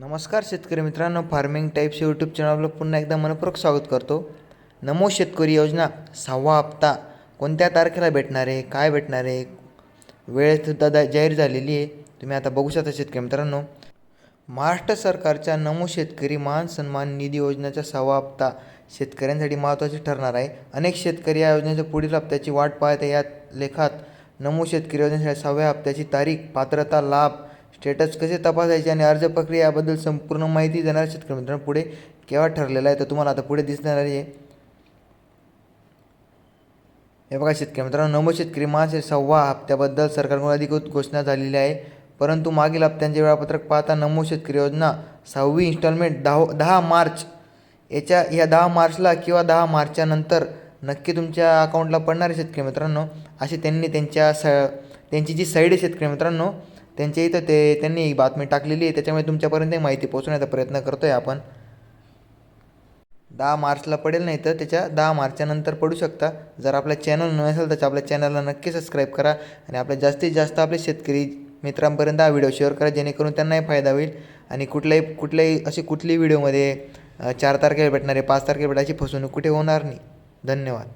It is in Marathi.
नमस्कार शेतकरी मित्रांनो फार्मिंग टाईप्स यूट्यूब चॅनलला पुन्हा एकदा मनपूर्वक स्वागत करतो. नमो शेतकरी योजना सहावा हप्ता कोणत्या तारखेला भेटणार आहे काय भेटणार आहे? वेळसुद्धा दा जाहीर झालेली आहे. तुम्ही आता बघू शकता शेतकरी मित्रांनो. महाराष्ट्र सरकारच्या नमो शेतकरी मान सन्मान निधी योजनेचा सहावा हप्ता शेतकऱ्यांसाठी महत्त्वाचे ठरणार आहे. अनेक शेतकरी या योजनेच्या पुढील हप्त्याची वाट पाहत आहे. यात लेखात नमो शेतकरी योजनेसाठी सहाव्या हप्त्याची तारीख पात्रता लाभ स्टेटस कसे तपासायचे आणि अर्ज प्रक्रिया याबद्दल संपूर्ण माहिती देणार शेतकरी मित्रांनो पुढे केव्हा ठरलेला आहे तर तुम्हाला आता पुढे दिसणार आहे. हे बघा शेतकरी मित्रांनो नमो शेतकरी मासे सव्वा हप्त्याबद्दल सरकारकडून अधिकृत घोषणा झालेली आहे. परंतु मागील हप्त्यांचे वेळापत्रक पाहता नमो शेतकरी योजना सहावी इन्स्टॉलमेंट दहा दहा मार्च याच्या या दहा मार्चला किंवा दहा मार्चच्या नंतर नक्की तुमच्या अकाउंटला पडणार शेतकरी मित्रांनो. असे त्यांनी त्यांच्या स त्यांची जी साईड आहे शेतकरी मित्रांनो त्यांच्या इथं ते त्यांनी एक बातमी टाकलेली आहे. त्याच्यामुळे तुमच्यापर्यंत माहिती पोहोचवण्याचा प्रयत्न करतो आहे आपण. दहा मार्चला पडेल नाही तर त्याच्या दहा मार्चच्या नंतर पडू शकता. जर आपला चॅनल नसेल तर आपल्या चॅनलला नक्की सबस्क्राईब करा आणि आपल्या जास्तीत जास्त आपले शेतकरी मित्रांपर्यंत हा व्हिडिओ शेअर करा जेणेकरून त्यांनाही फायदा होईल. आणि कुठल्याही कुठल्याही अशी कुठलीही व्हिडिओमध्ये चार तारखेला भेटणारे पाच तारखेला भेटायची फसवणूक कुठे होणार नाही. धन्यवाद.